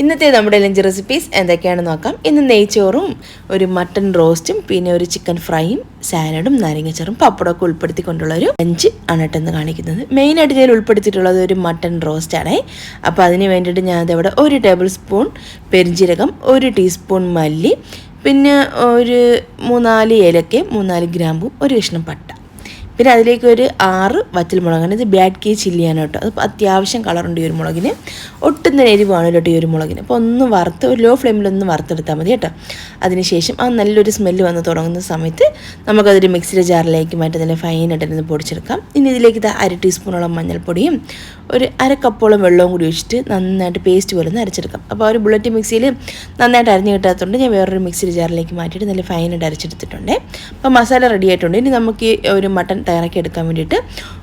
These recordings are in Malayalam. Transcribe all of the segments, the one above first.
ഇന്നത്തെ നമ്മുടെ ലഞ്ച് റെസിപ്പീസ് എന്തൊക്കെയാണെന്ന് നോക്കാം. ഇന്ന് നെയ്ച്ചോറും ഒരു മട്ടൺ റോസ്റ്റും പിന്നെ ഒരു ചിക്കൻ ഫ്രൈയും സാലഡും നാരങ്ങച്ചറും പപ്പടമൊക്കെ ഉൾപ്പെടുത്തിക്കൊണ്ടുള്ള ഒരു ലഞ്ച് ആണ് കേട്ടെന്ന് കാണിക്കുന്നത് മെയിനായിട്ട് ഞാൻ ഉൾപ്പെടുത്തിയിട്ടുള്ളത് ഒരു മട്ടൺ റോസ്റ്റ് ആണ്. അപ്പോൾ അതിന് വേണ്ടിയിട്ട് ഞാൻ അതവിടെ ഒരു ടേബിൾ സ്പൂൺ പെരിഞ്ജീരകം ഒരു ടീസ്പൂൺ മല്ലി പിന്നെ ഒരു മൂന്നാൽ ഏലക്കയും മൂന്നാൽ ഗ്രാമ്പും ഒരു കഷ്ണം പട്ട. പിന്നെ അതിലേക്ക് ഒരു ആറ് വറ്റൽമുളകാണ് ഇത് ബാഡ് കേ ചില്ലിയാണ് കേട്ടോ. അത് അത്യാവശ്യം കളറുണ്ട് ഈ ഒരു മുളകിന്. ഒട്ടും തന്നെ എരിവാണ് കേട്ടോ ഈ ഒരു മുളകിന്. അപ്പോൾ ഒന്ന് വറുത്ത് ഒരു ലോ ഫ്ലെയിമിലൊന്ന് വറുത്തെടുത്താൽ മതി കേട്ടോ. അതിനുശേഷം ആ നല്ലൊരു സ്മെല്ല് വന്ന് തുടങ്ങുന്ന സമയത്ത് നമുക്കതൊരു മിക്സിയുടെ ജാറിലേക്ക് മാറ്റി നല്ല ഫൈനായിട്ടൊന്ന് പൊടിച്ചെടുക്കാം. ഇനി ഇതിലേക്ക് ഇത് അര ടീസ്പൂണോളം മഞ്ഞൾപ്പൊടിയും ഒരു അര കപ്പോളം വെള്ളവും കൂടി ഒഴിച്ചിട്ട് നന്നായിട്ട് പേസ്റ്റ് പോലെ ഒന്ന് അരച്ചെടുക്കാം. അപ്പോൾ ഒരു ബുള്ളറ്റ് മിക്സിയിൽ നന്നായിട്ട് അരഞ്ഞ് കിട്ടാത്തതുകൊണ്ട് ഞാൻ വേറൊരു മിക്സിയുടെ ജാറിലേക്ക് മാറ്റിയിട്ട് നല്ല ഫൈനായിട്ട് അരച്ചെടുത്തിട്ടുണ്ട്. അപ്പോൾ മസാല റെഡി ആയിട്ടുണ്ട്. ഇനി നമുക്ക് ഒരു മട്ടൺ തയ്യാറാക്കി എടുക്കാൻ വേണ്ടിയിട്ട്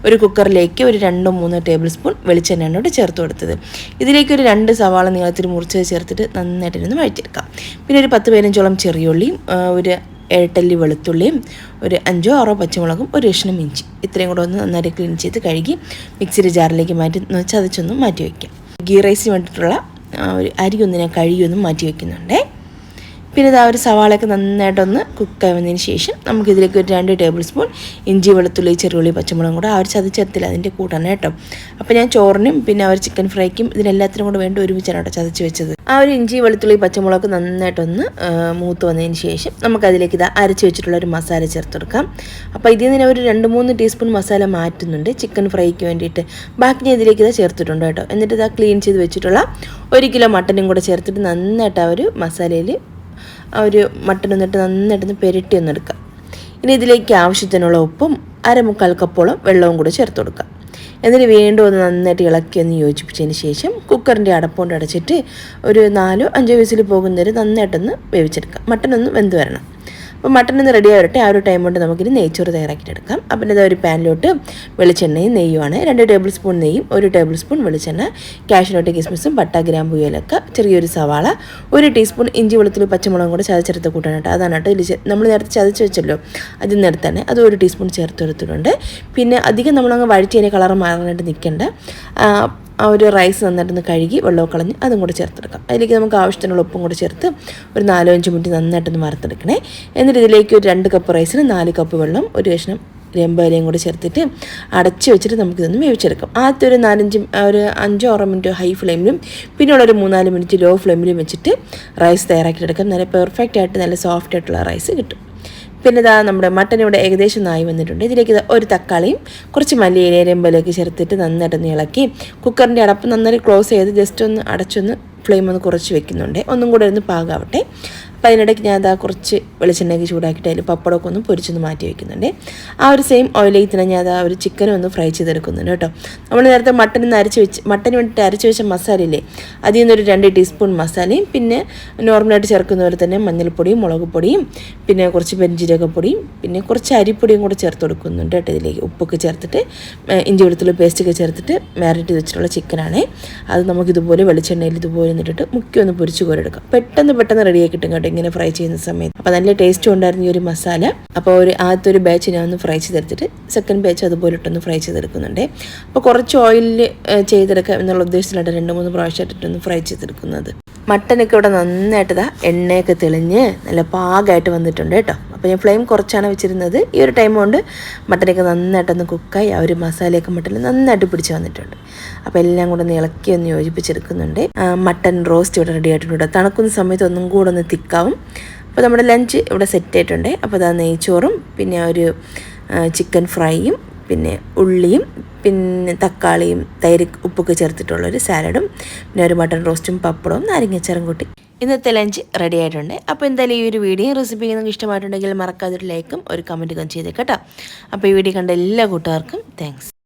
ഒരു കുക്കറിലേക്ക് ഒരു രണ്ടോ മൂന്നോ ടേബിൾ സ്പൂൺ വെളിച്ചെണ്ണയാണ് ഇവിടെ ചേർത്ത് കൊടുത്തത്. ഇതിലേക്ക് ഒരു രണ്ട് സവാള നീളത്തിൽ മുറിച്ച് ചേർത്തിട്ട് നന്നായിട്ട് ഇരുന്ന് വഴറ്റിയെടുക്കാം. പിന്നെ ഒരു പത്ത് പതിനഞ്ചോളം ചെറിയുള്ളിയും ഒരു ഏട്ടല്ലി വെളുത്തുള്ളിയും ഒരു അഞ്ചോ ആറോ പച്ചമുളകും ഒരു കഷ്ണം ഇഞ്ചി. ഇത്രയും കൂടെ ഒന്ന് നന്നായിട്ട് ക്ലീൻ ചെയ്ത് കഴുകി മിക്സിയുടെ ജാറിലേക്ക് മാറ്റി ചതച്ചൊന്ന് മാറ്റി വയ്ക്കാം. ഗീ റൈസിന് വേണ്ടിയിട്ടുള്ള ഒരു അരി ഒന്ന് ഞാൻ കഴുകിയൊന്നും മാറ്റി വയ്ക്കുന്നുണ്ടേ. പിന്നെ ഇതാ ഒരു സവാളയൊക്കെ നന്നായിട്ടൊന്ന് കുക്കായി വന്നതിന് ശേഷം നമുക്കിതിലേക്ക് ഒരു രണ്ട് ടേബിൾ സ്പൂൺ ഇഞ്ചി വെളുത്തുള്ളി ചെറുള്ളി പച്ചമുളകും കൂടെ ആ ഒരു ചതച്ചെടുത്തില്ല അതിന്റെ കൂട്ടാണ് കേട്ടോ. അപ്പോൾ ഞാൻ ചോറിനും പിന്നെ ആ ഒരു ചിക്കൻ ഫ്രൈക്കും ഇതിനെല്ലാത്തിനും കൂടെ വേണ്ടി ഒരുമിച്ചാണ് കേട്ടോ ചതച്ച് വെച്ചത്. ആ ഒരു ഇഞ്ചി വെളുത്തുള്ളി പച്ചമുളക് നന്നായിട്ടൊന്ന് മൂത്ത് വന്നതിന് ശേഷം നമുക്കതിലേക്ക് ഇതാ അരച്ച് വെച്ചിട്ടുള്ള ഒരു മസാല ചേർത്ത് കൊടുക്കാം. അപ്പോൾ ഇതിൽ നിന്ന് ഒരു രണ്ട് മൂന്ന് ടീസ്പൂൺ മസാല മാറ്റുന്നുണ്ട് ചിക്കൻ ഫ്രൈക്ക് വേണ്ടിയിട്ട്. ബാക്കി ഞാൻ ഇതിലേക്ക് ഇതാ ചേർത്തിട്ടുണ്ട് കേട്ടോ. എന്നിട്ട് ഇതാ ക്ലീൻ ചെയ്ത് വെച്ചിട്ടുള്ള ഒരു കിലോ മട്ടനും കൂടെ ചേർത്തിട്ട് നന്നായിട്ട് ആ ഒരു മസാലയിൽ ആ ഒരു മട്ടൺ എന്നിട്ട് നന്നായിട്ടൊന്ന് പെരട്ടി ഒന്ന് എടുക്കുക. ഇനി ഇതിലേക്ക് ആവശ്യത്തിനുള്ള ഉപ്പും അരമുക്കാൽ കപ്പോളം വെള്ളവും കൂടെ ചേർത്ത് കൊടുക്കുക. എന്നിട്ട് വീണ്ടും ഒന്ന് നന്നായിട്ട് ഇളക്കി ഒന്ന് യോജിപ്പിച്ചതിന് ശേഷം കുക്കറിന്റെ അടപ്പുകൊണ്ട് അടച്ചിട്ട് ഒരു നാലോ അഞ്ചോ വിസിൽ പോകുന്നവരെ നന്നായിട്ടൊന്ന് വേവിച്ചെടുക്കുക. മട്ടൺ ഒന്ന് വെന്ത് വരണം. അപ്പോൾ മട്ടൺ ഒന്ന് റെഡി ആവട്ടെ. ആ ഒരു ടൈം കൊണ്ട് നമുക്കിനി നെയ്ച്ചോറ് തയ്യാറാക്കിയിട്ടെടുക്കാം. അപ്പം ഇത് ഒരു പാനിലോട്ട് വെളിച്ചെണ്ണയും നെയ്യുമാണ്. രണ്ട് ടേബിൾ സ്പൂൺ നെയ്യും ഒരു ടേബിൾ സ്പൂൺ വെളിച്ചെണ്ണ കാഷ്നോട്ട് കിസ്മിസും പട്ട ഗ്രാമ്പു ഏലക്ക ചെറിയൊരു സവാള ഒരു ടീസ്പൂൺ ഇഞ്ചി വെളുത്തുള്ളി പച്ചമുളകും കൂടെ ചതച്ചെടുത്ത് കൂട്ടാണ് കേട്ടോ. അതാണ് കേട്ടോ ഇതിൽ നമ്മൾ നേരത്തെ ചതച്ച് വെച്ചല്ലോ. അതിൽ നേരത്തെ തന്നെ അത് ഒരു ടീസ്പൂൺ ചേർത്ത് എടുത്തിട്ടുണ്ട് പിന്നെ അധികം നമ്മളങ്ങ് വഴിച്ചതിന്റെ കളർ മാറാനായിട്ട് നിൽക്കേണ്ട. ആ ഒരു റൈസ് നന്നായിട്ടൊന്ന് കഴുകി വെള്ളമൊക്കെ കളഞ്ഞ് അതും കൂടെ ചേർത്തെടുക്കാം. അതിലേക്ക് നമുക്ക് ആവശ്യത്തിനുള്ള ഉപ്പും കൂടെ ചേർത്ത് ഒരു നാലോ അഞ്ച് മിനിറ്റ് നന്നായിട്ടൊന്ന് വറുത്തെടുക്കണേ. എന്നിട്ട് ഇതിലേക്ക് ഒരു രണ്ട് കപ്പ് റൈസിന് നാല് കപ്പ് വെള്ളം ഒരു കഷ്ണം രമ്പയിലയും കൂടി ചേർത്തിട്ട് അടച്ച് വെച്ചിട്ട് നമുക്കിതൊന്ന് വേവിച്ചെടുക്കാം. ആദ്യത്തെ ഒരു നാലഞ്ച് ഒരു അഞ്ചോ ആറോ മിനിറ്റ് ഹൈ ഫ്ലെയിമിലും പിന്നെയുള്ള ഒരു മൂന്നാൽ മിനിറ്റ് ലോ ഫ്ലെയിമിലും വെച്ചിട്ട് റൈസ് തയ്യാറാക്കിയെടുക്കാം നല്ല പെർഫെക്റ്റ് ആയിട്ട് നല്ല സോഫ്റ്റ് ആയിട്ടുള്ള റൈസ് കിട്ടും. പിന്നെ ഇതാ നമ്മുടെ മട്ടൻ ഇവിടെ ഏകദേശം നായി വന്നിട്ടുണ്ട്. ഇതിലേക്ക് ഒരു തക്കാളിയും കുറച്ച് മല്ലിയിലയും വിലയ്ക്ക് ചേർത്തിട്ട് നന്നായിട്ടൊന്ന് ഇളക്കി കുക്കറിന്റെ അടപ്പ് നന്നായി ക്ലോസ് ചെയ്ത് ജസ്റ്റ് ഒന്ന് അടച്ചൊന്ന് ഫ്ലെയിം ഒന്ന് കുറച്ച് വെക്കുന്നുണ്ട്. ഒന്നും കൂടെ ഒന്ന് പാകാവട്ടെ. അപ്പോൾ അതിനിടയ്ക്ക് ഞാൻ അതാ കുറച്ച് വെളിച്ചെണ്ണയ്ക്ക് ചൂടാക്കിയിട്ട് അതിൽ പപ്പടമൊക്കെ ഒന്ന് പൊരിച്ചൊന്ന് മാറ്റി വയ്ക്കുന്നുണ്ട് ആ ഒരു സെയിം ഓയിലേക്ക് തന്നെ ഞാൻ അതാ ഒരു ചിക്കനും ഒന്ന് ഫ്രൈ ചെയ്തെടുക്കുന്നുണ്ട് കേട്ടോ. നമ്മൾ നേരത്തെ മട്ടൻ ഒന്ന് അരച്ച് വെച്ച് മട്ടന് വേണ്ടിയിട്ട് അരച്ച് വെച്ച മസാലയില്ലേ അതിൽ നിന്നൊരു രണ്ട് ടീസ്പൂൺ മസാലയും പിന്നെ നോർമലായിട്ട് ചേർക്കുന്ന പോലെ തന്നെ മഞ്ഞൾപ്പൊടിയും മുളക് പൊടിയും പിന്നെ കുറച്ച് പെരിഞ്ചീരകപ്പൊടിയും പിന്നെ കുറച്ച് അരിപ്പൊടിയും കൂടെ ചേർത്ത് കൊടുക്കുന്നുണ്ട് കേട്ടോ ഇതിലേക്ക്. ഉപ്പൊക്കെ ചേർത്തിട്ട് ഇഞ്ചി വെളുത്തുള്ളി പേസ്റ്റൊക്കെ ചേർത്തിട്ട് മാരിനേറ്റ് ചെയ്ത് വെച്ചിട്ടുള്ള ചിക്കനാണ് അത് നമുക്കിതുപോലെ വെളിച്ചെണ്ണയിൽ ഇതുപോലെ നിന്നിട്ട് മുക്കി ഒന്ന് പൊരിച്ച് കോരെടുക്കാം പെട്ടെന്ന് പെട്ടെന്ന് റെഡിയായി കിട്ടും കേട്ടോ ഇങ്ങനെ ഫ്രൈ ചെയ്യുന്ന സമയത്ത്. അപ്പോൾ നല്ല ടേസ്റ്റും ഉണ്ടായിരുന്നു ഈ ഒരു മസാല. അപ്പോൾ ഒരു ആദ്യത്തെ ഒരു ബാച്ച് ഞാൻ ഒന്ന് ഫ്രൈ ചെയ്തെടുത്തിട്ട് സെക്കൻഡ് ബാച്ച് അതുപോലെ ഇട്ടൊന്ന് ഫ്രൈ ചെയ്തെടുക്കുന്നുണ്ട്. അപ്പോൾ കുറച്ച് ഓയിലിൽ ചെയ്തെടുക്കാം എന്നുള്ള ഉദ്ദേശത്തിലാണ് രണ്ട് മൂന്ന് പ്രാവശ്യം ഇട്ടിട്ടൊന്ന് ഫ്രൈ ചെയ്തെടുക്കുന്നത്. മട്ടനൊക്കെ ഇവിടെ നന്നായിട്ട് ഇതാ എണ്ണയൊക്കെ തെളിഞ്ഞ് നല്ല പാകമായിട്ട് വന്നിട്ടുണ്ട് കേട്ടോ. അപ്പോൾ ഞാൻ ഫ്ലെയിം കുറച്ചാണ് വെച്ചിരുന്നത്. ഈ ഒരു ടൈം കൊണ്ട് മട്ടനൊക്കെ നന്നായിട്ടൊന്ന് കുക്കായി ആ ഒരു മസാലയൊക്കെ മട്ടനിൽ നന്നായിട്ട് പിടിച്ച് വന്നിട്ടുണ്ട്. അപ്പോൾ എല്ലാം കൂടെ ഒന്ന് ഇളക്കി ഒന്ന് യോജിപ്പിച്ചെടുക്കുന്നുണ്ട്. മട്ടൻ റോസ്റ്റ് ഇവിടെ റെഡി ആയിട്ടുണ്ട് തണുക്കുന്ന സമയത്ത് ഒന്നും കൂടെ ഒന്ന് തിക്കാവും. അപ്പോൾ നമ്മുടെ ലഞ്ച് ഇവിടെ സെറ്റ് ആയിട്ടുണ്ട്. അപ്പോൾ അതാ നെയ്ച്ചോറും പിന്നെ ഒരു ചിക്കൻ ഫ്രൈയും പിന്നെ ഉള്ളിയും പിന്നെ തക്കാളിയും തൈര് ഉപ്പൊക്കെ ചേർത്തിട്ടുള്ളൊരു സാലഡും പിന്നെ ഒരു മട്ടൺ റോസ്റ്റും പപ്പടവും നാരങ്ങച്ചാറും കൂട്ടി. ഇന്നത്തെ ലഞ്ച് റെഡി ആയിട്ടുണ്ട്. അപ്പോൾ എന്തായാലും ഈ ഒരു വീഡിയോ റെസിപ്പി നിങ്ങൾക്ക് ഇഷ്ടമായിട്ടുണ്ടെങ്കിൽ മറക്കാതെ ഒരു ലൈക്കും ഒരു കമന്റും ചെയ്തേക്കട്ടോ അപ്പോൾ ഈ വീഡിയോ കണ്ട എല്ലാ കൂട്ടുകാർക്കും താങ്ക്സ്